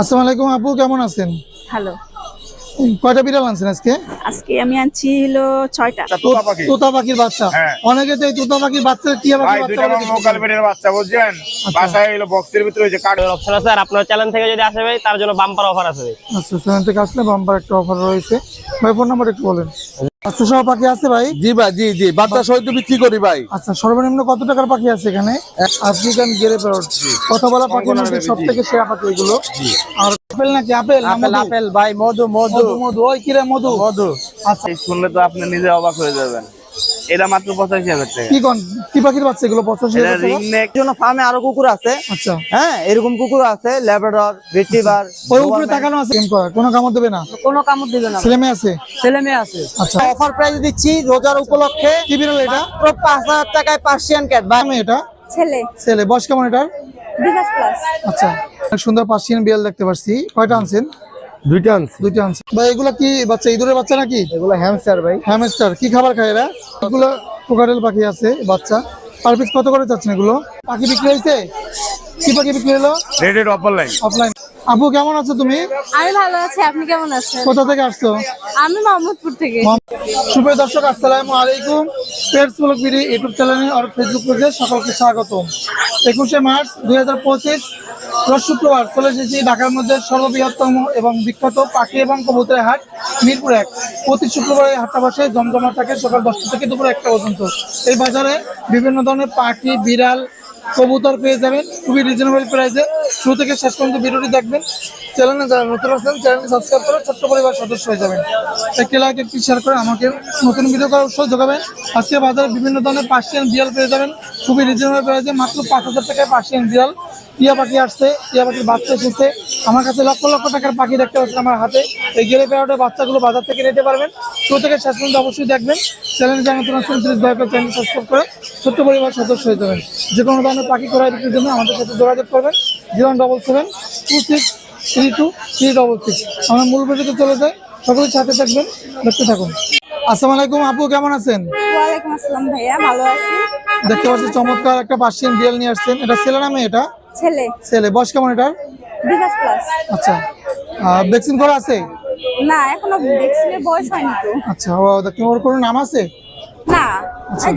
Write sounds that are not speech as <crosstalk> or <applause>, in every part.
আসসালামু আলাইকুম আপু কেমন আছেন? হ্যালো কয়টা বিড়াল আনছেন আজকে? আজকে আমি আনছি হলো ছয়টা। তোতা পাখি। তোতা পাখির বাচ্চা। হ্যাঁ। অনেকে তো এই তোতা পাখির বাচ্চা টিয়া পাখির দুইটা বাচ্চা আমার মোকাল বেডের বাচ্চা বুঝছেন? বাসায় এলো বক্সের ভিতরে ওই যে কাঠ অপশন আছে আর আপনার চ্যানেল থেকে যদি আসে ভাই তার জন্য বাম্পার অফার আছে আচ্ছা সেখান থেকে আসলে বাম্পার একটা অফার রয়েছে। ভাই ফোন নাম্বার একটু বলেন। আচ্ছা সব পাখি আছে ভাই? জি ভাই জি জি। বাচ্চা হয়তো বিক্রি করি ভাই। আচ্ছা সর্বনিম্ন কত টাকার পাখি আছে এখানে? আফ্রিকান গেরে প্যারট কত বলা পাখির মধ্যে সব থেকে সেরা পাখি এগুলো। আর আপেল নাকি আপেল আপেল আপেল ভাই মধু মধু। মধু মধু। ওই কিরে মধু? মধু। আচ্ছা। শুনলে তো আপনি নিজে অবাক হয়ে যাবেন। এটা মাত্র পঁচাশি হাজার টাকা। কি কোন কি পাখির বাচ্চা এগুলো পঁচাশি হাজার টাকা? রিং নেক জন্য ফার্মে আরও কুকুর আছে। আচ্ছা। হ্যাঁ এরকম কুকুর আছে ল্যাব্রাডর রিট্রিভার ওই উপরে তাকানো আছে কোনো কামড় দেবে না? কোনো কামড় দিবে না। ছেলে মেয়ে আছে? ছেলে মেয়ে আছে। আচ্ছা। অফার প্রাইস দিচ্ছি রোজার উপলক্ষে। কি বিড়াল এটা? মাত্র পাঁচ হাজার টাকায় পার্সিয়ান ক্যাট ভাই। এটা? ছেলে। ছেলে। বয়স কেমন এটার? প্লাস আচ্ছা। সুন্দর পার্সিয়ান বিড়াল দেখতে পাচ্ছি কয়টা আনছেন? দুইটা আনছি। দুইটা আনছি। ভাই এগুলা কি বাচ্চা ইঁদুরের বাচ্চা নাকি? এগুলো হ্যামস্টার ভাই। হ্যামস্টার কি খাবার খায় এরা? এগুলো কোকারেল পাখি আছে বাচ্চা। পার পিস কত করে চাচ্ছেন এগুলো? পাখি বিক্রি হয়েছে? কি পাখি বিক্রি হলো? রেডেড অফার লাইন অফলাইন আপু কেমন আছো তুমি? আমি ভালো আছি আপনি কেমন আছেন? কোথা থেকে আসছো? আমি মোহাম্মদপুর থেকে। সুপ্রিয় দর্শক আসসালামু আলাইকুম। পেটস ব্লগ বিডি ইউটিউব চ্যানেলে আর ফেসবুক পেজে সকলকে স্বাগত একুশে মার্চ দুই হাজার পঁচিশ রোজ শুক্রবার চলে এসেছি ঢাকার মধ্যে সর্ববৃহত্তম এবং বিখ্যাত পাখি এবং কবুতরের হাট মিরপুর এক। প্রতি শুক্রবারে হাটটা বসে জমজমা থাকে সকাল দশটা থেকে দুপুর একটা পর্যন্ত। এই বাজারে বিভিন্ন ধরনের পাখি বিড়াল কবুতর পেয়ে যাবেন। খুবই রিজনেবল প্রাইসে শুরু থেকে শেষ পর্যন্ত ভিডিওটি দেখবেন। চ্যানেলে যারা নতুন আছেন, চ্যানেলটি সাবস্ক্রাইব করে ছোট্ট পরিবার সদস্য হয়ে যাবেন। একটি লাইক একটি শেয়ার করে আমাকে নতুন ভিডিও করার উৎসাহ যোগাবেন। আজকে বাজারে বিভিন্ন ধরনের পার্সিয়ান বিড়াল পেয়ে যাবেন। খুবই রিজনেবল প্রাইসে মাত্র পাঁচ হাজার টাকায় পার্সিয়ান বিড়াল। টিয়া পাখি আসছে, টিয়া পাখির বাচ্চা এসেছে। আমার কাছে লক্ষ লক্ষ টাকার পাখি দেখতে পাচ্ছেন আমার হাতে। এই গেলে পেয়ারটের বাচ্চাগুলো বাজার থেকে নিতে পারবেন। শুরু থেকে শেষ পর্যন্ত অবশ্যই দেখবেন। চ্যানেল জানা নতুন আসছেন প্লিজ দয়া করে চ্যানেল সাবস্ক্রাইব করে ছোট্ট পরিবার সদস্য হয়ে যাবেন। যে কোনো ধরনের পাখি বিক্রির জন্য আমাদের সাথে যোগাযোগ করবেন। Zero double seven two six three two three double six আমরা মূল ভিডিওতে চলে যাই। সকলের সাথে থাকবেন দেখতে থাকুন। আসসালামু আলাইকুম আপু কেমন আছেন? ওয়ালাইকুম আসসালাম ভাইয়া ভালো আছি। দেখতে পাচ্ছি চমৎকার একটা পার্সিয়ান বিড়াল নিয়ে আসছেন। এটা ছেলে নামে এটা? ছেলে। ছেলে। বয়স কেমন এটার? প্লাস আচ্ছা। ভ্যাকসিন করা আছে? না এখনও ভ্যাকসিনের বয়স হয়নি তো। আচ্ছা ও দেখতে ওর কোনো নাম আছে? না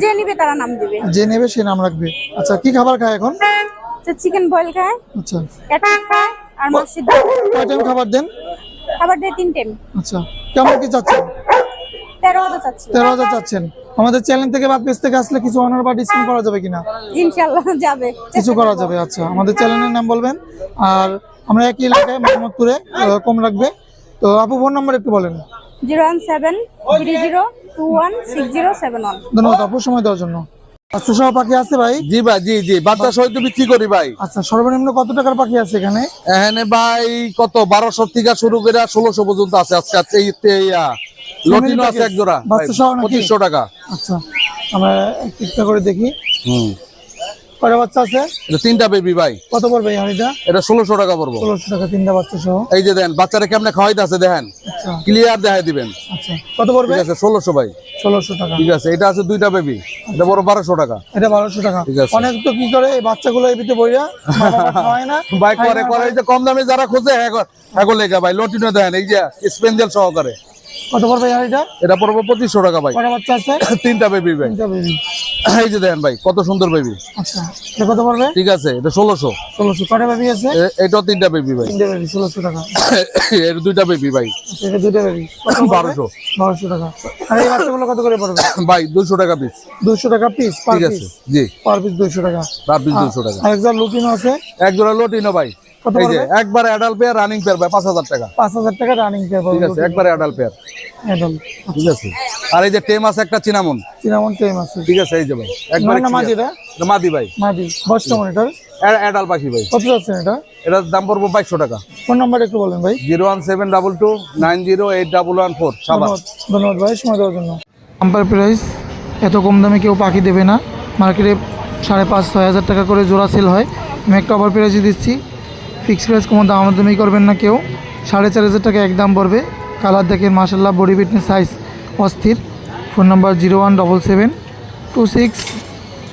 যে নিবে তারা নাম দিবে। যে নেবে সে নাম রাখবে। আচ্ছা কি খাবার খায় এখন? চিকেন বয়েল খায়। আচ্ছা। খায়। আর কয় টাইম খাবার দেন? খাবার দিয়ে তিন টাইম আচ্ছা কেমন কি চাচ্ছেন? তেরো হাজার চাচ্ছি। তেরো হাজার চাচ্ছেন। আমাদের চ্যানেল থেকে বা পেজ থেকে আসলে কিছু অনার বা ডিসকাউন্ট করা যাবে কিনা? ইনশাল্লাহ যাবে। কিছু করা যাবে আচ্ছা। আমাদের চ্যানেলের নাম বলবেন। আর আমরা একই এলাকায় মোহাম্মদপুরে কম রাখবে। তো আপু ফোন নাম্বার একটু বলেন। Zero one seven three zero two one six zero seven one. ধন্যবাদ আপু সময় দেওয়ার জন্য। আচ্ছা সব পাখি আছে ভাই? জি ভাই জি জি। বাচ্চা সহিত বিক্রি করি ভাই। আচ্ছা সর্বনিম্ন কত টাকার পাখি আছে এখানে? এখানে ভাই কত? বারোশো থেকে শুরু করে ষোলোশো পর্যন্ত আছে আজকে। আহ, লটিনো আছে এক জোড়া। পঁচিশশো টাকা। আচ্ছা আমরা একটা করে দেখি। হুম। কয়টা বাচ্চা আছে এটা তিনটা বেবি ভাই কত পড়বে এই হাঁড়িটা এটা ষোলোশো টাকা পড়ব ষোলোশো টাকা তিনটা বাচ্চা সহ এই যে দেন বাচ্চারা কেমনে খাওয়াইতে আছে দেখেন আচ্ছা ক্লিয়ার দেখাই দিবেন আচ্ছা কত পড়বে ঠিক আছে ষোলোশো ভাই ষোলোশো টাকা ঠিক আছে এটা আছে দুইটা বেবি এটা বড় বারোশো টাকা এটা টাকা অনেক তো কি করে এই বাচ্চাগুলো এই ভিতরে বইরা হয় না ভাই করে করে এই যে কম দামে যারা খোঁজে এখন লেখা ভাই লটিনো দেন এই যে স্পেন্ডেল সহকারে কত পড়বে হাঁড়িটা এটা? পড়ব পঁচিশশো টাকা ভাই। কয়টা বাচ্চা আছে? তিনটা বেবি ভাই। তিনটা বেবি এই যে দেন ভাই কত সুন্দর বেবি আচ্ছা এটা কত পড়বে? ঠিক আছে এটা ষোলোশো। ষোলোশো। কয়টা বেবি আছে? এটাও তিনটা বেবি ভাই। তিনটা বেবি ষোলোশো টাকা। <laughs> এর দুইটা বেবি ভাই। এটা দুইটা বেবি বারোশো। বারোশো টাকা। আর এই বাচ্চাগুলো কত করে পড়বে? <coughs> ভাই দুইশো টাকা পিস দুশো টাকা পিস পার ঠিক আছে জি। পার পিস দুশো টাকা। তার পিস দুইশো টাকা। আর একজন লুটিনো আছে? এক জোড়া লটিনো ভাই। এই যে পড়বে? একবার পেয়ার রানিং পেয়ার ভাই টাকা। পাঁচ হাজার টাকা রানিং পেয়ে ঠিক আছে একবার অ্যাডাল পেয়ার ঠিক আছে। আর এই যে টেম আছে একটা চিনামন। চিনামন টাইম আছে। ঠিক আছে এই যে ভাই একবার না মাদি ভাই। মাদি বয়স কেমন এটার অ্যাডাল পাখি ভাই। কত যাচ্ছেন এটা? এটার দাম পড়ব টাকা। ফোন নাম্বার একটু বলেন ভাই। ধন্যবাদ সময় দেওয়ার জন্য। আম্পার প্রাইস এত কম দামে কেউ পাখি দেবে না। মার্কেটে সাড়ে পাঁচ ছয় হাজার টাকা করে জোড়া সেল হয়। আমি একটা অফার প্রাইসে দিচ্ছি। ফিক্সড প্রাইস কোনো দাম দামি করবেন না কেউ। সাড়ে চার হাজার টাকা একদম পড়বে। কালার দেখেন মাসাল্লাহ বডি ফিটনেস সাইজ অস্থির। Phone number zero one double seven two six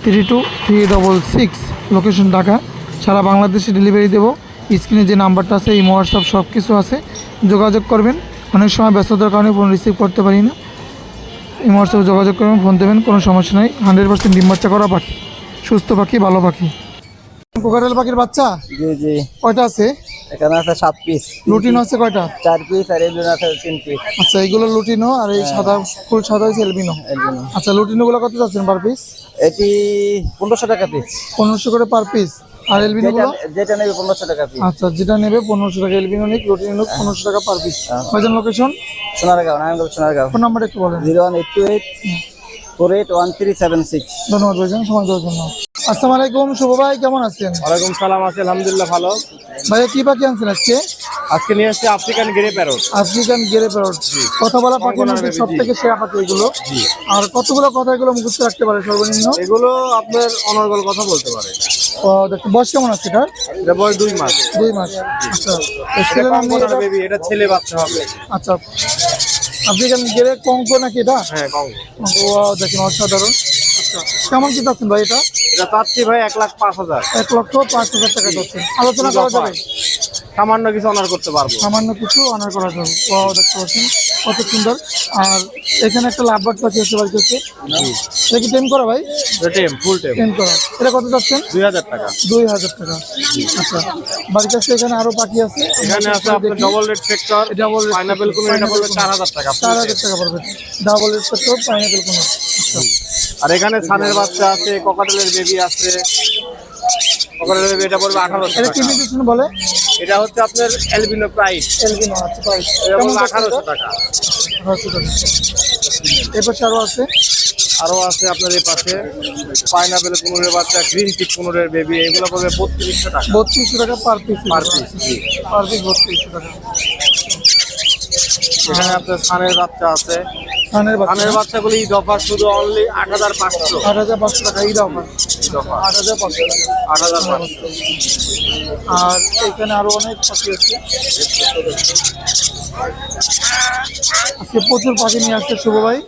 three two three double six. Location Dhaka. সারা বাংলাদেশে ডেলিভারি দেবো। স্ক্রিনে যে নাম্বারটা আছে, এই হোয়াটসঅ্যাপ সব কিছু আছে। যোগাযোগ করবেন। অনেক সময় ব্যস্ততার কারণে ফোন রিসিভ করতে পারি না। এই হোয়াটসঅ্যাপে যোগাযোগ করবেন ফোন দেবেন, কোনো সমস্যা নেই। হান্ড্রেড পার্সেন্ট ডিম করা পাখি। সুস্থ পাখি, ভালো পাখি। কোকারেল পাখির বাচ্চা? জি জি। কয়টা আছে? এখানে আছে সাত পিস লুটিনো আছে কয়টা? চার পিস আর এগুলো আছে তিন পিস আচ্ছা এইগুলো লুটিনো আর এই সাদা ফুল সাদা হচ্ছে এলবিনো আচ্ছা লুটিনো গুলো কত যাচ্ছেন পার পিস এটি পনেরোশো টাকা পিস পনেরোশো করে পার পিস আর এলবিনো যেটা গুলো যেটা নেবে পনেরোশো টাকা পিস আচ্ছা যেটা নেবে পনেরোশো টাকা এলবিনো নিক লুটিনো নিক পনেরোশো টাকা পার পিস ভাইজান location Sonargaon Narayanganj Sonargaon. Phone number একটু বলেন। Zero one eight two eight four eight one three seven six. ধন্যবাদ ভাইজান। সময় দেওয়ার জন্য আসসালামু আলাইকুম শুভ ভাই কেমন আছেন? ওয়ালাইকুম সালাম আছে আলহামদুলিল্লাহ ভালো। ভাইয়া কি পাখি আনছেন আজকে? আজকে নিয়ে আসছি African grey parrot. African grey parrot. কথা বলা পাখি মধ্যে সব থেকে সেরা পাখি এগুলো? আর কতগুলো কথা এগুলো মুখস্থ রাখতে পারে সর্বনিম্ন? এগুলো আপনার অনর্গল কথা বলতে পারে। বয়স কেমন আছে এটার? এটা বয়স দুই মাস। দুই মাস। আচ্ছা এটা- বেবি? এটা ছেলে বাচ্চা হবে। আচ্ছা। আফ্রিকান গেরে কঙ্ক নাকি এটা? হ্যাঁ কঙ্ক ও দেখেন অসাধারণ। কেমন কি চাচ্ছেন ভাই এটা? এটা চাচ্ছি ভাই এক লাখ পাঁচ হাজার। এক লক্ষ পাঁচ হাজার টাকা যাচ্ছেন আলোচনা করা যাবে? সামান্য কিছু অনার করতে পারব। সামান্য কিছু অনার করা যাবে। ও দেখতে পাচ্ছেন। কত সুন্দর। আর এখানে একটা লাভবাট পাখি আছে বাড়িতে হচ্ছে এটা কি টেম করা ভাই? টেম ফুল টেম টেম করা। এটা কত যাচ্ছেন? দুই হাজার টাকা। দুই হাজার টাকা। আচ্ছা। বাড়ির কাছে এখানে আরও পাখি আছে? এখানে আছে আপনার। Double red sector red pineapple কোনো এটা পড়বে চার হাজার টাকা চার হাজার টাকা পড়বে। ডাবল রেড সেক্টর পাইনাপেল কোনো আচ্ছা। আর এখানে সানের বাচ্চা আছে ককাটেলের বেবি আছে। ককাটেলের বেবি এটা পড়বে আঠারোশো এটা কি বলে? এটা হচ্ছে আপনার এলবিনো প্রাইস এলবিনো আচ্ছা প্রাইস এটা পড়বে আঠারোশো টাকা। আঠারোশো টাকা। এরপর আরও আছে? আরও আছে আপনার এই পাশে। পাইনাপেল কুমড়ের বাচ্চা গ্রিন চিক কুমড়ের বেবি এগুলো পড়বে বত্রিশশো টাকা। বত্রিশশো টাকা per piece per piece per piece বত্রিশশো টাকা। এখানে আপনার সানের বাচ্চা আছে। ধানের বাচ্চা। বাচ্চাগুলি ঈদ অফার শুধু অনলি আট হাজার পাঁচশো। আট হাজার পাঁচশো টাকা ঈদ অফার। আট হাজার পাঁচশো টাকা। আট হাজার পাঁচশো। আর এখানে আরও অনেক পাখি আছে। আজকে প্রচুর পাখি নিয়ে আসছে শুভ ভাই।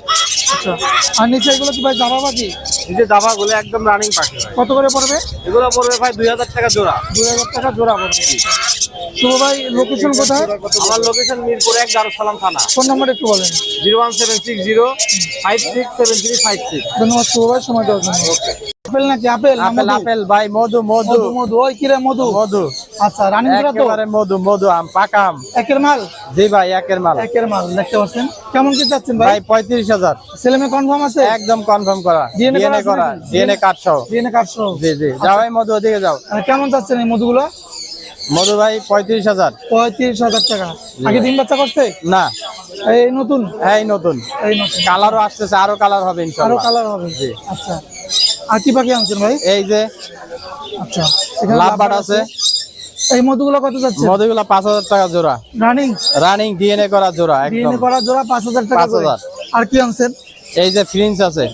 আচ্ছা। আর নিচে এগুলো কি ভাই দাবা পাখি? এই যে দাবাগুলো একদম রানিং পাখি কত করে পড়বে? এগুলো পড়বে ভাই দুই হাজার টাকা জোড়া। দুই হাজার টাকা জোড়া পড়বে। শুভ ভাই লোকেশন কোথায়? আমার লোকেশন মিরপুর এক দারুসালাম থানা। ফোন নাম্বার একটু বলেন। Zero one seven six zero five six seven three five six. ধন্যবাদ শুভ ভাই সময় দেওয়ার জন্য। আপেল নাকি আপেল? আপেল আপেল ভাই মধু মধু। মধু ওই কিরে মধু? মধু। আচ্ছা রানিং তো? মধু মধু আম পাকাম একের মাল? জি ভাই একের মাল। একের মাল দেখতে পাচ্ছেন। কেমন কি চাচ্ছেন ভাই? ভাই পঁয়ত্রিশ হাজার। ছেলে মেয়ে কনফার্ম আছে? একদম কনফার্ম করা। ডিএনএ করা? ডিএনএ কার্ড সহ। ডিএনএ কার্ড সহ। জি জি। যাও ভাই মধু ওদিকে যাও। কেমন চাচ্ছেন এই মধুগুলো? মধু ভাই পঁয়ত্রিশ হাজার। পঁয়ত্রিশ হাজার টাকা। আগে দিন বাচ্চা করছে? না। এই নতুন? এই নতুন। এই নতুন। কালারও আসতেছে আরও কালার হবে আরও কালার হবে। আচ্ছা। আর কি পাখি আনছেন ভাই? এই যে আচ্ছা। লাভবাট আছে? এই মধুগুলো কত যাচ্ছে? মধুগুলা পাঁচ হাজার টাকা জোড়া। রানিং রানিং ডিএনএ করা জোড়া একদম। ডিএনএ করা জোড়া পাঁচ হাজার টাকা করে। 5,000 আর কি আনছেন? এই যে ফ্রিন্স আছে।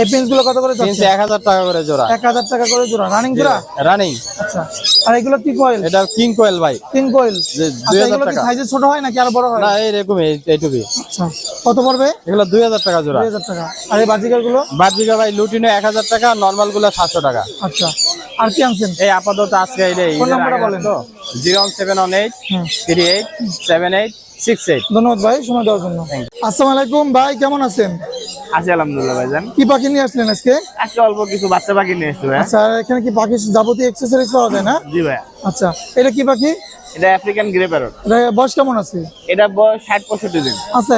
এই পেন্সগুলো কত করে যাচ্ছে? এক হাজার টাকা করে জোড়া। এক হাজার টাকা করে জোড়া। রানিং জোড়া? রানিং আচ্ছা। আর এগুলো কি কয়েল এটা কিং কয়েল ভাই। কিং কয়েল আচ্ছা, এগুলো সাইজে ছোট হয় নাকি আর বড় হয়? না এরকম এইটুকুই। আচ্ছা কত পড়বে? এগুলো 2000 টাকা জোড়া। 2000 টাকা। আর এই বাজিকারগুলো? বাজিকা ভাই লুটিনো 1000 টাকা নরমালগুলো 700 টাকা। আচ্ছা আর কি আনছেন? এই আপাতত আজকে এই রে নাম্বারটা বলেন। তো 01718 38 78 সিক্স এইট ধন্যবাদ ভাই সময় দেওয়ার জন্য। আসসালামু আলাইকুম ভাই কেমন আছেন? আছি আলহামদুলিল্লাহ ভাইজান। কি পাখি নিয়ে আসলেন আজকে? আজকে অল্প কিছু বাচ্চা পাখি নিয়ে এসছি ভাই আচ্ছা এখানে কি পাখি যাবতীয় এক্সেসরিজ পাওয়া যায় না? জি ভাই আচ্ছা এটা কি পাখি? এটা আফ্রিকান গ্রে প্যারট এটা বয়স কেমন আছে? এটা বয়স ষাট পঁয়ষট্টি দিন। আচ্ছা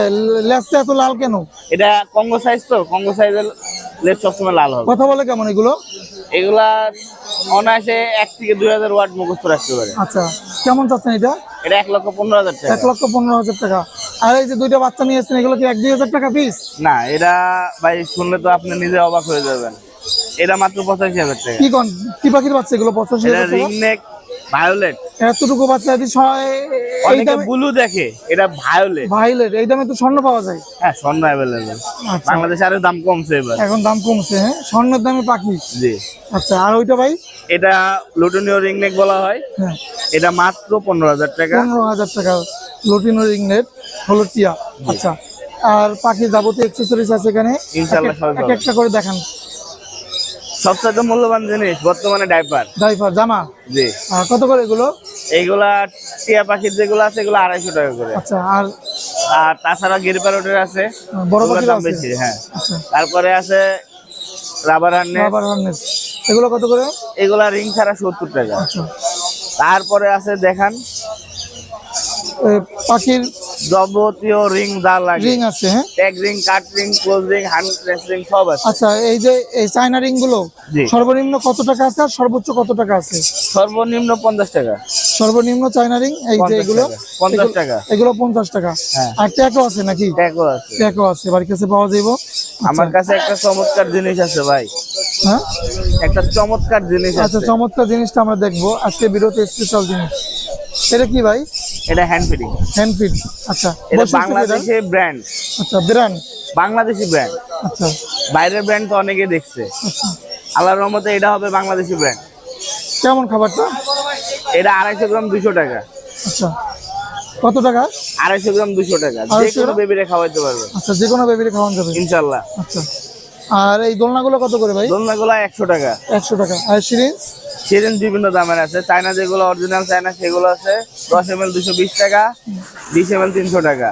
লেজটা এত লাল কেন? এটা কঙ্গো সাইজ তো কঙ্গো সাইজের লেজ সবসময় লাল হবে। কথা বলে কেমন এগুলো? এগুলা অনায়াসে এক থেকে দুই হাজার ওয়াট মুখস্থ রাখতে পারে। আচ্ছা কেমন চাচ্ছেন এটা? এটা এক লক্ষ পনেরো হাজার টাকা। এক লক্ষ পনেরো হাজার টাকা। আর এই যে দুইটা বাচ্চা নিয়ে এসেছেন এগুলো কি এক দুই হাজার টাকা পিস না এটা ভাই শুনলে তো আপনি নিজে অবাক হয়ে যাবেন। এটা মাত্র পঁচাশি হাজার টাকা। কি কোন কি পাখির বাচ্চা এগুলো? পঁচাশি হাজার টাকা? ভায়োলেট এতটুকু বাচ্চা যদি ছয় অনেকে ব্লু দেখে এটা ভায়োলেট ভাইলেট এই দামে তো স্বর্ণ পাওয়া যায়। হ্যাঁ স্বর্ণ অ্যাভেলেবেল আচ্ছা। বাংলাদেশে আরও দাম কমছে এবার। এখন দাম কমছে হ্যাঁ? স্বর্ণের দামে পাখি। জি। আচ্ছা আর ওইটা ভাই? এটা লুটনীয় রিং নেক বলা হয়। হ্যাঁ। এটা মাত্র পনেরো হাজার টাকা। পনেরো হাজার টাকা। লটিনো রিংনেট হলুদ টিয়া। আচ্ছা। আর পাখির যাবতীয় এক্সেসরিজ আছে এখানে। ইনশাআল্লাহ এক। একটা করে দেখান। সবচেয়ে মূল্যবান জিনিস বর্তমানে ডাইপার। ড্রাইভার জামা? জি। কত করে এগুলো? এইগুলা টিয়া পাখির যেগুলো আছে এগুলো আড়াইশো টাকা করে। আচ্ছা আর আর তাছাড়া গিরপারোটের আছে বড় পাখির বেশি হ্যাঁ। আচ্ছা। তারপরে আছে রাবার হান্নে রাবার হার্নেস এগুলো কত করে? এগুলা রিং ছাড়া সত্তর টাকা। আচ্ছা। তারপরে আছে দেখান। পাখির যাবতীয় রিং যা লাগে। রিং আছে হ্যাঁ? Tag ring cut ring close ring hand ring সব আছে। আচ্ছা এই যে এই চায়না রিংগুলো সর্বনিম্ন কত টাকা আছে আর সর্বোচ্চ কত টাকা আছে? সর্বনিম্ন পঞ্চাশ টাকা। সর্বনিম্ন চায়না রিং এই যে এগুলো টাকা, 50 টাকা। এগুলো পঞ্চাশ টাকা। হ্যাঁ। আর ট্যাকও আছে নাকি? ট্যাগও আছে। ট্যাকও আছে বাড়ির কাছে পাওয়া যাইবো? আমার কাছে একটা চমৎকার জিনিস আছে ভাই। হ্যাঁ? একটা চমৎকার জিনিস আচ্ছা চমৎকার জিনিসটা আমরা দেখব। আজকে বিরতি স্পেশাল জিনিস। এটা কি ভাই? এটা হ্যান্ড ফিটিং হ্যান্ড ফিড আচ্ছা এটা বৈশিষ্ট্য কি এটার? বাংলাদেশি ব্র্যান্ড আচ্ছা ব্র্যান্ড বাংলাদেশি ব্র্যান্ড আচ্ছা। বাইরের ব্র্যান্ড তো অনেকে দেখছে। আচ্ছা। আল্লাহর রহমতে এটা হবে বাংলাদেশি ব্র্যান্ড কেমন খাবারটা? এটা আড়াইশো গ্রাম দুশো টাকা। আচ্ছা। কত টাকা? আড়াইশো গ্রাম দুশো টাকা। যে 250 কোনো? বেবিরে খাওয়াইতে পারবে। আচ্ছা যে কোনো বেবিরে খাওয়ান যাবে। ইনশাল্লাহ। আচ্ছা। আর এই দোলনাগুলো কত করে ভাই? দোলনাগুলো একশো টাকা। একশো টাকা। আর সিরিঞ্জ? সিরিঞ্জ বিভিন্ন দামের আছে। চায়না যেগুলো অরিজিনাল চায়না সেগুলো আছে। দশ এম এল দুশো বিশ টাকা বিশ এম এল তিনশো টাকা।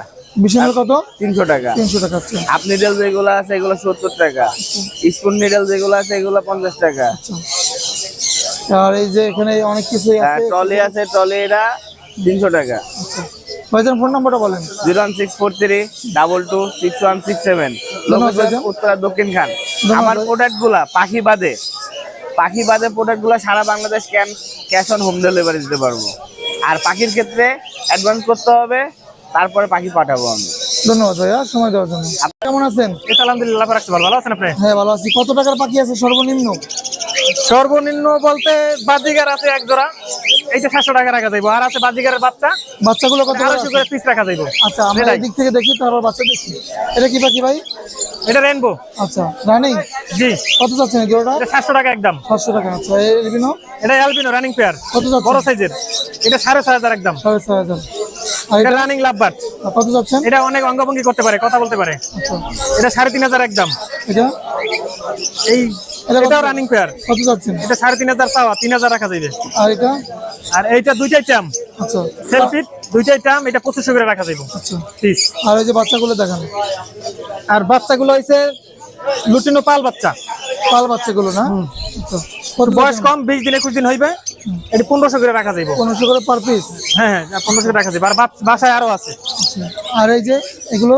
কত? তিনশো টাকা। তিনশো টাকা আচ্ছা। হাফ নিডেল যেগুলো আছে এগুলো সত্তর টাকা। স্পুন নিডেল যেগুলো আছে এগুলো পঞ্চাশ টাকা। আর এই যে এখানে অনেক আছে। ট্রলি আছে ট্রলি এটা তিনশো টাকা। আচ্ছা। ভাইজান ফোন নাম্বারটা বলেন। Zero one six four three double two six one six seven. Uttara Dakshinkhan. আমার ভাই। প্রোডাক্টগুলা পাখি বাদে। পাখি বাদে প্রোডাক্টগুলো সারা বাংলাদেশ ক্যান ক্যাশ অন হোম ডেলিভারি দিতে পারব। আর পাখির ক্ষেত্রে অ্যাডভান্স করতে হবে তারপরে পাখি পাঠাবো আমি। ধন্যবাদ ভাইয়া সময় দেওয়ার জন্য। কেমন আছেন? আলহামদুলিল্লাহ ভালো আছেন আপনি? হ্যাঁ ভালো আছি। কত টাকার পাখি আছে সর্বনিম্ন? সর্বনিম্ন বলতে বাজিগার আছে এক জোড়া। এইটা সাতশো টাকা রাখা যাইবো। আর আছে বাজিগারের বাচ্চা। বাচ্চাগুলো কত করে আড়াইশো করে পিস রাখা যাইবো। আচ্ছা আমরা। দিক থেকে দেখি তারপর বাচ্চা দেখি। এটা কি পাখি ভাই? এটা রেনবো আচ্ছা রানিং জি। কত এই জোড়াটা? এটা সাতশো টাকা একদম। সাতশো টাকা আচ্ছা এলবিনো এটা অ্যালবিনো রানিং পেয়ার কত যাচ্ছে? বড় সাইজের। এটা সাড়ে ছয় হাজার একদম। সাড়ে ছয় হাজার। এটা রানিং লাভবার্ড কত যাচ্ছেন এটা অনেক অঙ্গভঙ্গি করতে পারে কথা বলতে পারে। আচ্ছা। এটা সাড়ে তিন হাজার একদম। এটা? এই এটা রানিং পেয়ার কত যাচ্ছেন? এটা সাড়ে তিন হাজার চাওয়া তিন হাজার রাখা যাবে আর এটা? আর এইটা দুইটাই ট্যাম আচ্ছা। সেলফিট দুইটাই টাম এটা পঁচিশশো করে রাখা যাইব। আচ্ছা। আর এই যে বাচ্চাগুলো দেখান। আর বাচ্চাগুলো হইছে লুটিনো পাল বাচ্চা। পাল বাচ্চাগুলো না? আচ্ছা। বয়স কম বিশ দিন একুশ দিন হইবে এটি পনেরোশো করে রাখা যাইব। পনেরোশো করে পার পিস হ্যাঁ হ্যাঁ পনেরোশো করে রাখা যাইব। আর বাসায় আরও আছে। আর এই যে এগুলো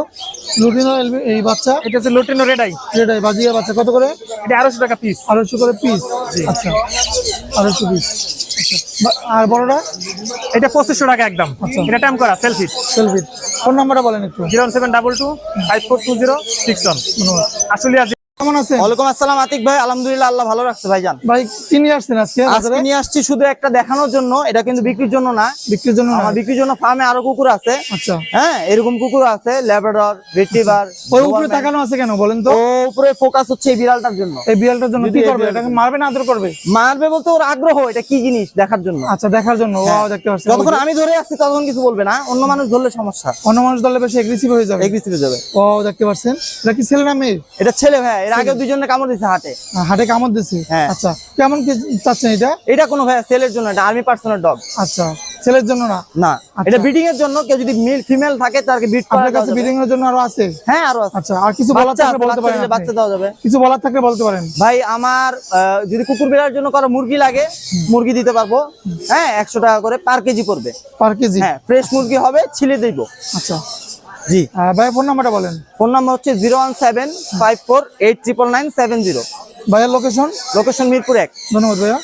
লুটিনো এই বাচ্চা? এটা হচ্ছে লুটিনো রেডাই। যেটাই বাজিয়ে বাচ্চা কত করে? এটা আড়াইশো টাকা পিস আড়াইশো করে পিস আচ্ছা আড়াইশো পিস আচ্ছা আর বড়টা? এটা পঁচিশশো টাকা একদম। এটা টাইম করা সেলফি সেলফি ফোন নাম্বারটা বলেন একটু। Zero seven double two five four two zero six one. আসলে কেমন আছেন? ওয়ালাইকুম আসসালাম আতিক ভাই আলহামদুলিল্লাহ আল্লাহ ভালো রাখছে ভাইজান। ভাই কি নিয়ে আসছেন আজকে আজকে নিয়ে আসছি শুধু একটা দেখানোর জন্য এটা কিন্তু বিক্রির জন্য না। বিক্রির জন্য না? বিক্রির জন্য ফার্মে আরও কুকুর আছে। আচ্ছা। হ্যাঁ এরকম কুকুর আছে ল্যাব্রাডর রিট্রিভার ওই উপরে তাকানো আছে কেন বলেন তো? তো উপরে ফোকাস হচ্ছে এই বিড়ালটার জন্য। এই বিড়ালটার জন্য কি করবে? এটাকে মারবে না আদর করবে? মারবে বলতে ওর আগ্রহ এটা কি জিনিস দেখার জন্য? আচ্ছা দেখার জন্য। ওয়াও দেখতে পাচ্ছেন যতক্ষণ আমি ধরে আসছি ততক্ষণ কিছু বলবে না। অন্য মানুষ ধরলে সমস্যা। অন্য মানুষ দলে বেশি এগ্রেসিভ হয়ে যাবে। এগ্রেসিভ যাবে। ওয়াও দেখতে পাচ্ছেন। এটা কি ছেলে না মেয়ে? এটা ছেলে ভাই এর আগে দুজনে কামড় দিছে হাটে। আহ, কামড় দিছে? হ্যাঁ। আচ্ছা কেমন কি চাচ্ছেন এটা? এটা কোনো ভাই সেলের জন্য এটা আর্মি পার্সোনাল ডগ আচ্ছা ছেলের জন্য না? না আচ্ছা। এটা ব্রিডিং এর জন্য কেউ যদি মেল ফিমেল থাকে তাকে বিট করা কাছে যাবে। এর জন্য আরও আছে? হ্যাঁ আরও আছে। আচ্ছা আর কিছু বলার বাচ্চা থাকলে বলতে পারেন বাচ্চা দেওয়া যাবে। কিছু বলার থাকলে বলতে পারেন। ভাই আমার যদি কুকুর বিড়ার জন্য কারও মুরগি লাগে মুরগি দিতে পারব। হ্যাঁ একশো টাকা করে পার কেজি পড়বে। পার কেজি? হ্যাঁ ফ্রেশ মুরগি হবে ছিলে দিব। আচ্ছা। জি। ভাই ফোন নাম্বারটা বলেন। ফোন নাম্বার হচ্ছে zero one seven five four eight triple nine seven zero. ভাইয়ের লোকেশন লোকেশন মিরপুর এক। ধন্যবাদ ভাইয়া।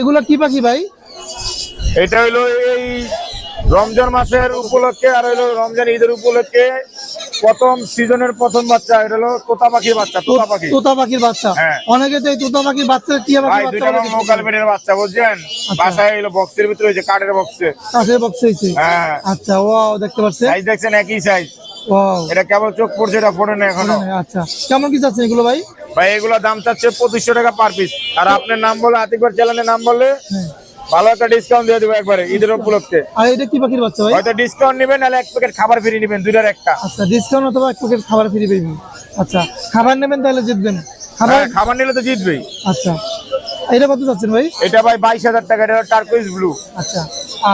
এগুলো কি পাখি ভাই? এটা হইল এই রমজান মাসের উপলক্ষে আর হইল রমজান ঈদের উপলক্ষে প্রথম সিজনের প্রথম বাচ্চা এটা হলো তোতা পাখির বাচ্চা তোতা পাখি। তোতা পাখির বাচ্চা? হ্যাঁ। অনেকে তো এই তোতা পাখির বাচ্চা টিয়া পাখির দুইটা বাচ্চা বলে মোকাল বেডের বাচ্চা বুঝছেন? বাসায় হইল বক্সের ভিতরে হয়েছে কাঠের বক্সে। কাঠের বক্স হয়েছে? হ্যাঁ। আচ্ছা ওয়াও দেখতে পাচ্ছেন? সাইজ দেখছেন একই সাইজ ওয়াও। এটা কেবল চোখ পড়ছে এটা ফোনে না এখনও। আচ্ছা। কেমন কি চাচ্ছেন এগুলো ভাই? ভাই এগুলো দাম চাচ্ছে পঁচিশশো টাকা পার পিস আর আপনার নাম বলে আতিকবার চ্যানেলের নাম বললে হ্যাঁ। ভালো একটা ডিসকাউন্ট দিয়ে দেবো একবারে ঈদের উপলক্ষে। আর এটা কি পাখির বাচ্চা ভাই? হয়তো ডিসকাউন্ট নেবেন নাহলে এক প্যাকেট খাবার ফ্রি নেবেন দুইটার একটা। আচ্ছা ডিসকাউন্ট অথবা এক প্যাকেট খাবার ফ্রি পেয়ে আচ্ছা খাবার নেবেন তাহলে জিতবেন। খাবার হ্যাঁ, খাবার নিলে তো জিতবেই। আচ্ছা এটা কত চাচ্ছেন ভাই? এটা ভাই বাইশ হাজার টাকা এটা টার্কুইজ ব্লু আচ্ছা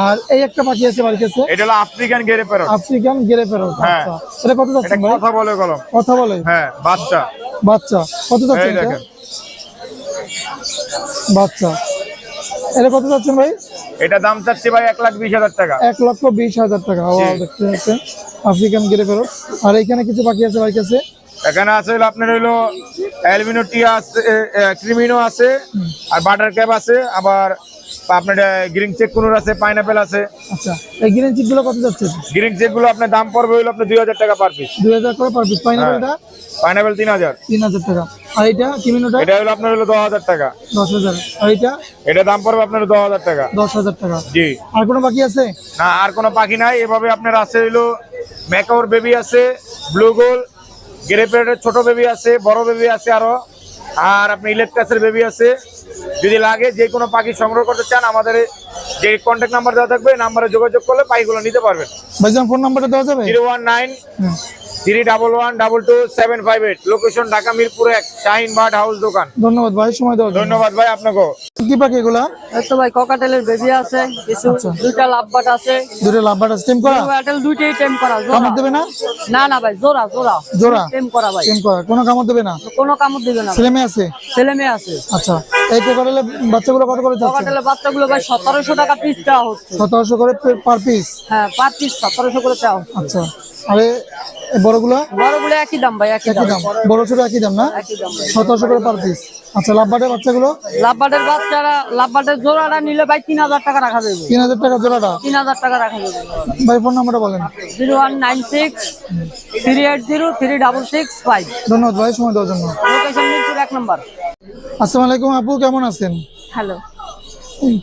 আর এই একটা পাখি আছে বাড়ির কাছে? এটা হলো African grey parrot African grey parrot হ্যাঁ। আচ্ছা এটা কত এটা ভাই? কথা বলে কলম। কথা বলে। হ্যাঁ বাচ্চা। বাচ্চা কত? দেখেন। বাচ্চা এটা কত চাচ্ছেন ভাই? এটা দাম চাচ্ছি ভাই এক লাখ বিশ হাজার টাকা। এক লক্ষ বিশ হাজার টাকা। ও দেখতে পাচ্ছেন। আফ্রিকান গেরে প্যারট আর এখানে কিছু পাখি আছে বাড়ির কাছে? এখানে আছে হলো আপনার হইল অ্যালবিনো টিয়া আছে ক্রিমিনো আছে আর বাটার ক্যাপ আছে আবার আপনার গ্রিন চেক কুনুর আছে পাইনাপেল আছে। আচ্ছা এই গ্রিন চিপগুলো কত যাচ্ছে? গ্রিন চেকগুলো আপনার দাম পড়বে হইল আপনার দুই হাজার টাকা পার পিস দুই হাজার করে পার পিস পাইনাপেলটা পাইনাপেল তিন হাজার। তিন হাজার টাকা। আর এটা কিমিনোটা এটা হলো আপনার হলো টাকা। দশ হাজার। আর এটা? এটা দাম পড়বে আপনার দশ হাজার টাকা। দশ হাজার টাকা। জি। আর কোনো বাকি আছে? না আর কোনো পাখি নাই। এভাবে আপনার আছে হইল ম্যাকাওর বেবি আছে ব্লু গোল গ্রেপের ছোট বেবি আছে বড় বেবি আছে আরও। আর আপনি ইলেকট্রাসের বেবি আছে। যদি লাগে যে কোনো পাখি সংগ্রহ করতে চান আমাদের যে কন্ট্যাক্ট নাম্বার দেওয়া থাকবে নাম্বারে যোগাযোগ করলে পাখিগুলো নিতে পারবেন। ভাইজান ফোন নাম্বারটা দেওয়া যাবে? Zero one nine hmm. Three double one double two seven five eight location Dhaka Mirpur এক শাহিন বার্ড হাউস দোকান। ধন্যবাদ ভাই সময় দেওয়ার ধন্যবাদ ভাই আপনাকেও। কি পাখি এগুলা? তো ভাই ককাটেলের বেবি আছে কিছু আচ্ছা। দুইটা লাভবাট আছে। দুটো লাভবার স্টেম করা? ককাটেল দুইটাই টেম করা জোড়া। দেবে না? না না ভাই জোড়া জোড়া। জোড়া? টেম করা ভাই। স্টেম করা। কোনো কামড় দেবে না? কোনো কামড় দিবে না ছেলে মেয়ে আছে? ছেলে মেয়ে আছে। আচ্ছা। এই বাচ্চাগুলো কত করে যাচ্ছে? ককাটেলের বাচ্চাগুলো ভাই সতেরোশো টাকা পিস দেওয়া হচ্ছে। সতেরোশো করে পার পিস হ্যাঁ পার পিস সতেরোশো করে দেওয়া আচ্ছা। আরে বড়গুলো? বড়গুলো একই দাম ভাই একই দাম। বড় ছোট একই দাম না? একই দাম। ভাই। সতেরোশো করে পার পিস আচ্ছা লাভবাটের বাচ্চাগুলো? লাভবাটের বাচ্চারা লাভবাটের জোড়াটা নিলে ভাই তিন হাজার টাকা রাখা যাবে। তিন হাজার টাকা জোড়াটা? তিন হাজার টাকা রাখা যাবে। ভাই ফোন নাম্বারটা বলেন। Zero one nine six three eight zero three double six five ধন্যবাদ ভাই সময় দেওয়ার জন্য। লোকেশন এক নম্বর আসসালামু আলাইকুম আপু কেমন আছেন? হ্যালো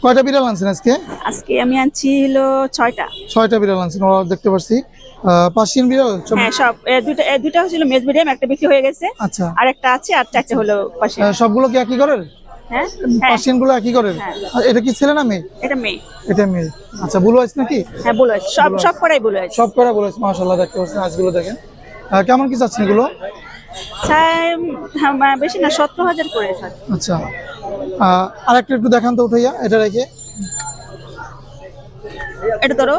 কয়টা বিড়াল আনছেন আজকে? আজকে আমি আনছি হলো ছয়টা। ছয়টা বিড়াল আনছেন ওরা দেখতে পাচ্ছি পার্সিয়ান বিড়াল? সব- হ্যাঁ সব এ, দুটো দুটো হচ্ছিল মেজ মিডিয়াম একটা বিক্রি হয়ে গেছে। আচ্ছা। আর একটা আছে আর চারটে হলো পাশে সবগুলো কি একই করেন হ্যাঁ হ্যাঁ। পার্সিয়ানগুলো একই করেন আর এটা কি ছেলে না মেয়ে? এটা মেয়ে। এটা মেয়ে। আচ্ছা বুলু আছে নাকি? হ্যাঁ বলে সব সব করাই বলে আছে। সব দেখতে পাচ্ছেন আজগুলো দেখেন। কেমন কি চাচ্ছেন এগুলো? বেশি না সতেরো হাজার করে আচ্ছা আরেকটা একটু দেখান তো উঠাইয়া এটা রেখে। এটা ধরো।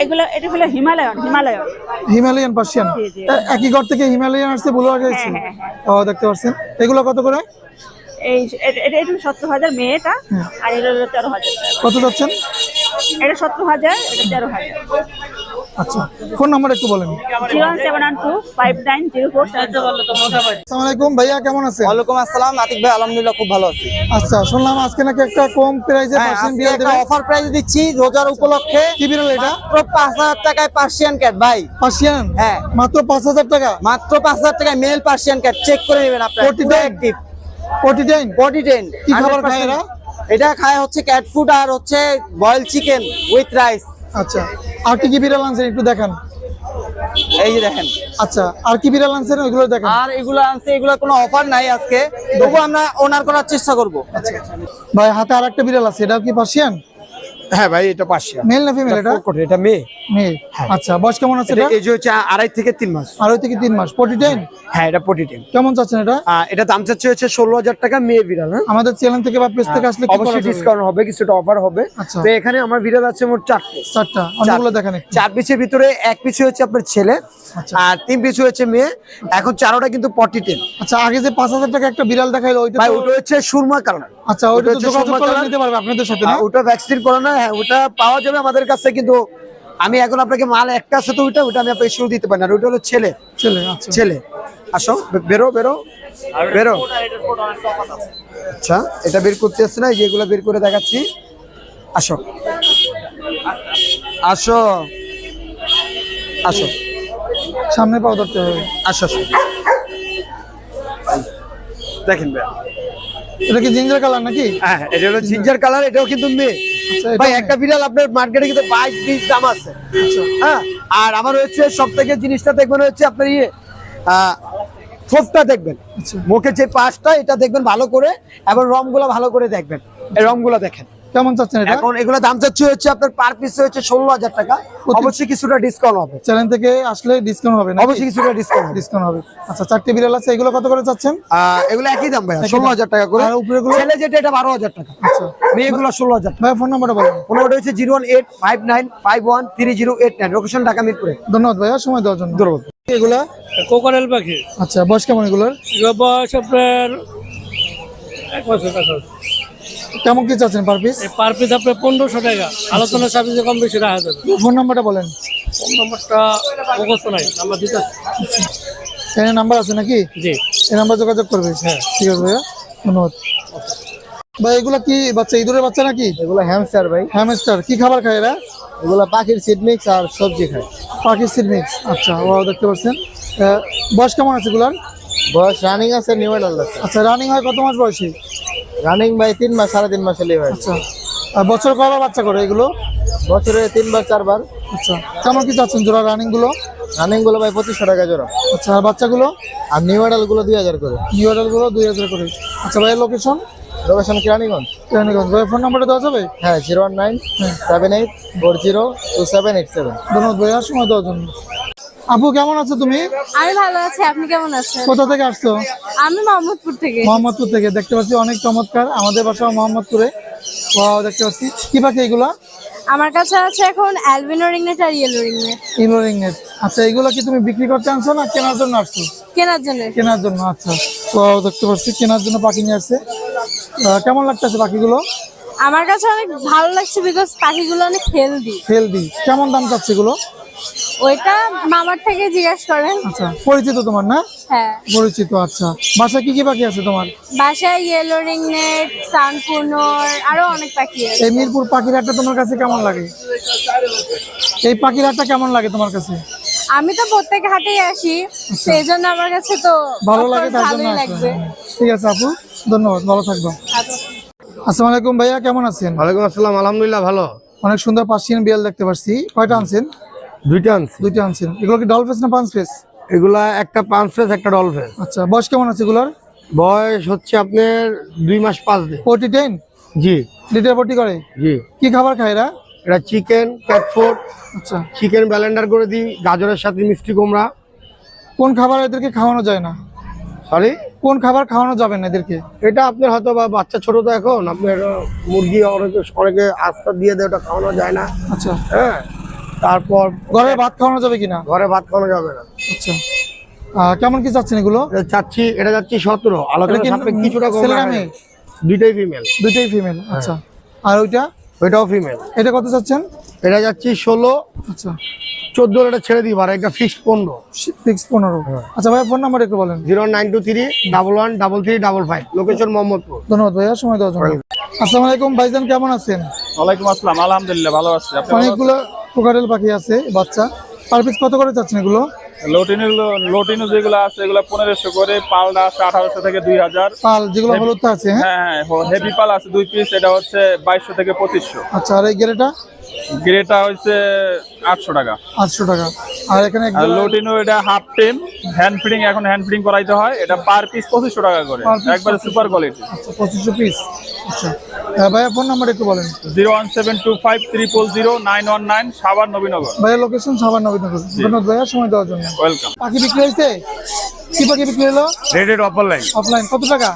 এগুলো এটা হলো হিমালয়ন হিমালয়ন। Himalayan Persian. একই ঘর থেকে হিমালয়ান আসছে বুলু আসছে হ্যাঁ, হ্যাঁ, ও দেখতে পাচ্ছেন এগুলো কত করে? এই এটা সতেরো হাজার মেয়েটা আর এটা হলো তেরো হাজার। কত যাচ্ছেন? এটা সতেরো হাজার এটা তেরো হাজার। আচ্ছা ফোন নাম্বার একটু বলেন। আসসালামু আলাইকুম ভাইয়া কেমন আছেন? ওয়ালাইকুম আসসালাম আতিক ভাই আলহামদুলিল্লাহ খুব ভালো আছি। আচ্ছা শুনলাম আজকে নাকি একটা কম প্রাইসে হ্যাঁ পার্সিয়ান বিড়াল একটা অফার প্রাইস দিচ্ছি রোজার উপলক্ষে। কি বিড়াল এটা? মাত্র পাঁচ হাজার টাকায় পার্সিয়ান ক্যাট ভাই। পার্সিয়ান হ্যাঁ। মাত্র পাঁচ হাজার টাকা? মাত্র পাঁচ হাজার টাকায় মেল পার্সিয়ান ক্যাট চেক করে নেবেন আপনার। Nine? অ্যাক্টিভ ফোর্টি টাইন কি খাবার খায় এরা? এটা খায় হচ্ছে ক্যাট ফুড আর হচ্ছে বয়েল চিকেন উইথ রাইস আচ্ছা আর কি কি বিড়াল আনছেন একটু দেখান। এই যে দেখেন। আচ্ছা আর কি বিড়াল আনছেন ওইগুলো দেখেন। আর এগুলো আনছে এগুলো কোনো অফার নাই আজকে। তবু আমরা ওনার করার চেষ্টা করব। ভাই হাতে আর একটা বিড়াল আছে এটাও কি পার্সিয়ান? হ্যাঁ ভাই এটা পার্সিয়ান মেল না ফিমেল এটা এটা? মেয়ে। মেয়ে। আচ্ছা বয়স কেমন আছে এটা এটা? এই যে হচ্ছে আড়াই থেকে তিন মাস। আড়াই থেকে তিন মাস। হ্যাঁ এটা পটিটেন কেমন চাচ্ছেন এটা? এটা দাম চাচ্ছে হচ্ছে ষোলো হাজার টাকা মেয়ে বিড়াল হ্যাঁ। আমাদের চ্যানেল থেকে বা পেজ থেকে আসলে অবশ্যই ডিসকাউন্ট হবে কিছুটা অফার হবে। আচ্ছা। তো এখানে আমার বিড়াল আছে মোট চারটে। চারটা অনেকগুলো দেখেন চার পিছের ভিতরে এক পিছু হচ্ছে আপনার ছেলে আচ্ছা। আর তিন পিছু হচ্ছে মেয়ে। এখন চারোটা কিন্তু পটিটেন আচ্ছা আগে যে পাঁচ হাজার টাকা একটা বিড়াল দেখাইলো ওইটা ওটা হচ্ছে সুরমা কালার আচ্ছা ওইটা তো হচ্ছে সুরমা কালার। নিতে পারবে আপনাদের সাথে না? ওটা ভ্যাকসিন করানো হ্যাঁ ওটা পাওয়া যাবে আমাদের কাছে কিন্তু আমি এখন আপনাকে মাল একটা আছে তো ওইটা ওটা আমি আপনাকে শুরু দিতে পারি না। আর ওইটা হলো ছেলে। ছেলে আচ্ছা। ছেলে। আসো বেরো বেরো। বেরো। আচ্ছা এটা বের করতে আসছে না এই যে এগুলো বের করে দেখাচ্ছি। আসো। আসো। আসো। সামনে পাও ধরতে হবে আসো আসো। দেখেন ভাই। এটা কি জিঞ্জার কালার নাকি? হ্যাঁ এটা হলো জিঞ্জার কালার এটাও কিন্তু মেয়ে আচ্ছা, ভাই একটা বিড়াল আপনার মার্কেটে কিন্তু বাইশ বিশ দাম আছে। হ্যাঁ আর আমার হচ্ছে সব থেকে জিনিসটা দেখবেন হচ্ছে আপনার ইয়ে থোপটা দেখবেন। মুখে যে পাশটা এটা দেখবেন ভালো করে এবং রংগুলো ভালো করে দেখবেন। এই রংগুলো দেখেন। কেমন চাচ্ছেন এটা? এখন এগুলো দাম চাচ্ছি হচ্ছে আপনার পার পিস হচ্ছে ষোলো হাজার টাকা। অবশ্যই কিছুটা ডিসকাউন্ট হবে। চ্যানেল থেকে আসলে ডিসকাউন্ট হবে না অবশ্যই কিছুটা ডিসকাউন্ট ডিসকাউন্ট হবে। আচ্ছা চারটে বিড়াল আছে এগুলো কত করে চাচ্ছেন? এগুলো একই দাম ভাইয়া ষোলো হাজার টাকা করে। আর উপরেগুলো? ছেলে যেটা এটা বারো হাজার টাকা। আচ্ছা। মেয়েগুলো ষোলো হাজার ভাই ফোন নাম্বারটা বলেন। পনেরোটা হচ্ছে zero one eight five nine five one three zero eight nine. Location Dhaka মিরপুরে। ধন্যবাদ ভাইয়া সময় দেওয়ার জন্য। ধন্যবাদ। এগুলা? কোকারেল পাখি। আচ্ছা বয়স কেমন এগুলোর? এগুলো বয়স আপনার এক বছর। কেমন কি চাচ্ছেন পার পিস এই পার পিস আপনার পনেরোশো টাকা। আলোচনা সার্ভিসে কম বেশি রাখা যাবে। ফোন নাম্বারটা বলেন। ফোন নম্বরটা নাই আমরা দিতে এখানে নাম্বার আছে নাকি? জি। এই নাম্বার যোগাযোগ করবে। হ্যাঁ। ঠিক আছে ভাইয়া ধন্যবাদ। ভাই এগুলা কি বাচ্চা ইঁদুরের বাচ্চা নাকি? এগুলো হ্যামস্টার ভাই। হ্যামস্টার কি খাবার খায় এরা? এগুলো পাখির সিড মিক্স আর সবজি খায়। পাখির সিড মিক্স আচ্ছা ও দেখতে পাচ্ছেন। বয়স কেমন আছে এগুলার? বয়স রানিং আছে নিউ আছে। আচ্ছা রানিং হয় কত মাস বয়সে? রানিং ভাই তিন মাস সাড়ে তিন মাস হলে ভাই আচ্ছা। আর বছর কয়বার বাচ্চা করে এগুলো? বছরে তিনবার চারবার আচ্ছা। কেমন কি চাচ্ছেন জোড়া রানিংগুলো রানিংগুলো রানিংগুলো ভাই পঁচিশশো টাকা জোড়া। আচ্ছা আর বাচ্চাগুলো? আর নিউ অ্যাডালগুলো দুই হাজার করে। নিউ অর্ডারগুলো দুই হাজার করে। আচ্ছা ভাই লোকেশন লোকেশন কিরানীগঞ্জ। কেরানীগঞ্জ। ভাইয়ের ফোন নাম্বারটা দেওয়া যাবে? হ্যাঁ zero one nine seven eight four zero two seven eight seven ধন্যবাদ ভাইয়া সময় দেওয়ার জন্য। আপু কেমন আছো তুমি? আমি ভালো আছি আপনি কেমন আছেন? কোথা থেকে আসছো? আমি মোহাম্মদপুর থেকে। মোহাম্মদপুর থেকে দেখতে পাচ্ছি অনেক চমৎকার আমাদের বাসা মোহাম্মদপুরে। Wow, দেখতে পাচ্ছি। কি পাখি এগুলো? আমার কাছে আছে এখন অ্যালবিনো রিংনেট আর ইয়েলো রিংনেট। ইমোরিং নেট আচ্ছা এগুলো কি তুমি বিক্রি করতে আনছো না কেনার জন্য আসছো? কেনার জন্য। কেনার জন্য আচ্ছা। তো দেখতে পাচ্ছি কেনার জন্য পাখি নিয়ে আসছে। কেমন লাগতেছে পাখিগুলো? আমার কাছে অনেক ভালো লাগছে বিকজ পাখিগুলো অনেক হেলদি হেলদি কেমন দাম চাচ্ছে এগুলো? ওইটা মামার থেকে জিজ্ঞাসা করেন। আচ্ছা পরিচিত তোমার না? হ্যাঁ। পরিচিত আচ্ছা। বাসায় কি কি পাখি আছে তোমার? বাসায় ইয়েলো রিংনেট সানকুনোর আরও অনেক পাখি আছে। এই মিরপুর পাখির হাটটা তোমার কাছে কেমন লাগে? এই পাখির হাটটা কেমন লাগে তোমার কাছে? আমি তো প্রত্যেক হাটেই আসি সেই জন্য আমার কাছে তো ভালো লাগে তার জন্য লাগবে। ঠিক আছে আপু ধন্যবাদ ভালো থাকব। আচ্ছা। আসসালামু আলাইকুম ভাইয়া কেমন আছেন? ওয়ালাইকুম আসসালাম আলহামদুলিল্লাহ ভালো। অনেক সুন্দর পার্সিয়ান বিড়াল দেখতে পাচ্ছি কয়টা আনছেন? দুইটা আনছি। দুইটা আনছেন। এগুলো কি ডল ফেস না পাঁচ ফেস এগুলা একটা পাঁচ ফেস একটা ডল ফেস আচ্ছা বয়স কেমন আছে এগুলোর? বয়স হচ্ছে আপনার দুই মাস পাঁচ দিন। ফোর্টি টেন জি। লিটার পটি করে? জি। কি খাবার খায় এরা? এটা চিকেন ক্যাট ফুড আচ্ছা। চিকেন ব্যালেন্ডার করে দিই গাজরের সাথে মিষ্টি কুমড়া। কোন খাবার এদেরকে খাওয়ানো যায় না? সরি কোন খাবার খাওয়ানো যাবে না এদেরকে? এটা আপনার হয়তো বা বাচ্চা ছোট তো এখন আপনার মুরগি অনেকে অনেকে আস্তা দিয়ে দেয় ওটা খাওয়ানো যায় না। আচ্ছা। হ্যাঁ। তারপর ঘরে ভাত খাওয়ানো যাবে কিনা? ঘরে ভাত খাওয়ানো যাবে না। আচ্ছা। আহ, কেমন কি চাচ্ছেন এগুলো? এটা চাচ্ছি এটা যাচ্ছি সতেরো। এটা সাপেক্ষে কিছুটা। দুইটাই ফিমেল দুইটাই ফিমেল আচ্ছা। আর ওইটা? ওইটাও ফিমেল এটা কত চাচ্ছেন? এটা যাচ্ছি ষোলো। আচ্ছা। চোদ্দ এটা ছেড়ে দিই আর একটা ফিক্সড পনেরো। সিক্স পনেরো। আচ্ছা ভাই ফোন নাম্বার একটু বলেন। Zero nine two three double one double three double five. Location Mohammadpur. ধন্যবাদ ভাইয়া। সময় দেওয়ার জন্য। আসসালামু আলাইকুম ভাইজান কেমন আছেন? ওয়ালাইকুম আসসালাম। আলহামদুলিল্লাহ ভালো আছি। অনেকগুলো কোকারেল পাখি আছে বাচ্চা। পার পিস কত করে চাচ্ছেন এগুলো? লোটিনো লোটিনো যেগুলো আছে এগুলো পনেরোশো করে পালটা আছে আঠারোশো থেকে দুই হাজার। পাল যেগুলো হলুদটা আছে হ্যাঁ? হ্যাঁ হ্যাঁ হেভি পাল আছে দুই পিস এটা হচ্ছে বাইশশো থেকে পঁচিশশো। আচ্ছা আর এই গেরেটা? গ্রেটা হচ্ছে আটশো টাকা। আটশো টাকা। আর এখানে আর লোটিনো এটা হাফ টেম হ্যান্ড ফিডিং এখন হ্যান্ড ফিডিং করাইতে হয়। এটা পার পিস পঁচিশশো টাকা করে। একবারে সুপার কোয়ালিটি আচ্ছা পঁচিশশো পিস আচ্ছা। ভাইয়া ফোন নাম্বার একটু বলেন। Zero one seven two five triple zero nine one nine Savar Nabinagar. ভাইয়া লোকেশন সাবান নবীনগর। ধন্যবাদ ভাইয়া সময় দেওয়ার জন্য। ওয়েলকাম পাখি বিক্রি হয়েছে? কি পাখি বিক্রি হলো? রেডেড অফলাইন অফলাইন কত টাকা?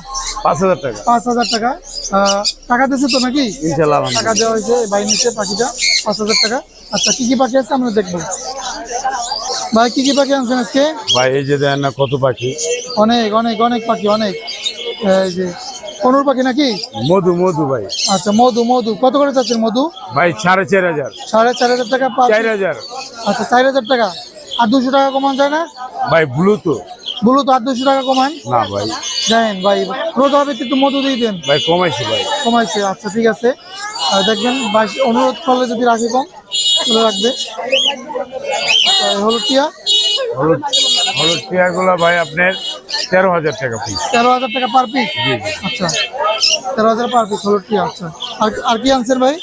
পাঁচ হাজার টাকা। পাঁচ হাজার টাকা। টাকা দিয়েছে তো নাকি? ইনশাল্লাহ টাকা দেওয়া হয়েছে বাই নিচে পাখিটা পাঁচ হাজার টাকা। আচ্ছা কি কি পাখি আছে আমরা দেখব। ভাই কি কি পাখি আনছেন আজকে? ভাই এই যে দেন না কত পাখি? অনেক অনেক অনেক পাখি অনেক। এই যে কনুর পাখি নাকি? মধু মধু ভাই। আচ্ছা মধু মধু। কত করে চাচ্ছেন মধু? ভাই সাড়ে চার হাজার। সাড়ে চার হাজার টাকা চার হাজার। আচ্ছা চার হাজার টাকা। আর দুশো টাকা কমান যায় না? ভাই ব্লু তো বলো তো আর দুশো টাকা কমান না ভাই। দেন ভাই রোজ হবে একটু মধু দিয়ে দেন। ভাই কমাইছি ভাই। কমাইছে আচ্ছা ঠিক আছে। আর দেখবেন অনুরোধ করলে যদি রাখি কম তাহলে রাখবে। হলুদ টিয়া? হলুদ হলুদ পেয়ারগুলো ভাই আপনার তেরো হাজার টাকা পিস তেরো হাজার টাকা পার পিস আচ্ছা তেরো হাজার পার পিস হলুদ টিয়া আচ্ছা। আর আর কি আনছেন ভাই?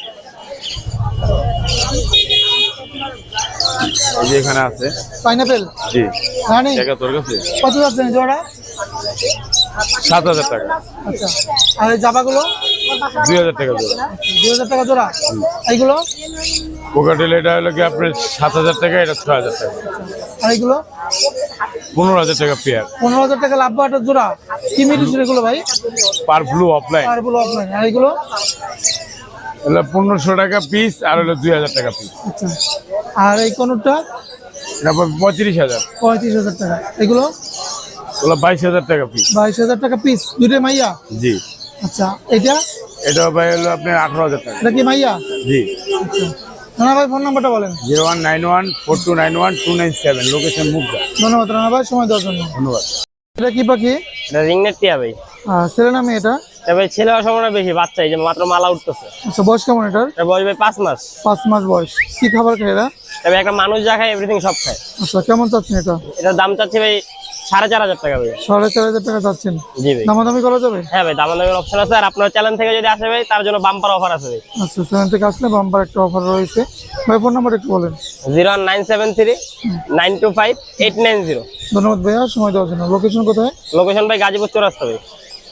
যে এখানে আছে। পাইনাপেল জি। রানি তোর কাছে? কত যাচ্ছেন জোড়া? সাত হাজার টাকা। আচ্ছা। আর এই জাবাগুলো দুই হাজার টাকা জোড়া। দুই হাজার টাকা জোড়া? এইগুলো? কোকাটেল এটা হলো কি আপনার সাত হাজার টাকা এটা ছয় হাজার টাকা। আর এইগুলো? পনেরো হাজার টাকা পেয়ার পনেরো হাজার টাকা লাভ একটা জোড়া। কি মেডিসিন এগুলো ভাই? পার ব্লু অফলাইন বলো আপনার আর এগুলো হলো পনেরোশো টাকা পিস আর হলো দুই হাজার টাকা পিস আচ্ছা। আর এই কোনটা? তারপর পঁয়ত্রিশ হাজার। পঁয়ত্রিশ হাজার টাকা। এগুলো? ওগুলো বাইশ হাজার টাকা পিস বাইশ হাজার টাকা পিস দুটো মাইয়া? জি। আচ্ছা এটা এটা ভাই হলো আপনার আঠারো হাজার টাকা। এটা কি মাইয়া? জি। আচ্ছা। রানা ভাই ফোন নাম্বারটা বলেন। Zero one nine one four two nine one two nine seven. Location Mugda. ধন্যবাদ রানা ভাই। সময় দেওয়ার জন্য। ধন্যবাদ। এটা কি পাখি? এটা রিংনেট টিয়া ভাই। ছেলে নামে এটা? তবে ছেলে সম্ভাবনা বেশি বাচ্চা এই যে মাত্র মালা উঠতেছে। আচ্ছা বয়স কেমন এটার? এটা বয়স ভাই পাঁচ মাস। পাঁচ মাস বয়স। কি খাবার খায় এরা? তবে একটা মানুষ যা খায় এভরিথিং সব খায়। আচ্ছা কেমন চাচ্ছেন এটা? দাম চাচ্ছি ভাই সাড়ে চার হাজার টাকা ভাই। সাড়ে চার হাজার টাকা চাচ্ছেন। জি ভাই। দামাদামি করা যাবে? হ্যাঁ ভাই অপশন আছে। আর আপনার চ্যানেল থেকে যদি আসে ভাই তার জন্য বাম্পার অফার আছে ভাই। আচ্ছা চ্যানেল থেকে আসলে বাম্পার একটা অফার রয়েছে। ভাই ফোন নাম্বার একটু বলেন। Zero nine seven three nine two five eight nine zero. ধন্যবাদ ভাইয়া সময় দেওয়ার জন্য। লোকেশন কোথায়? লোকেশন ভাই গাজীপুর চৌরাস্তা ভাই।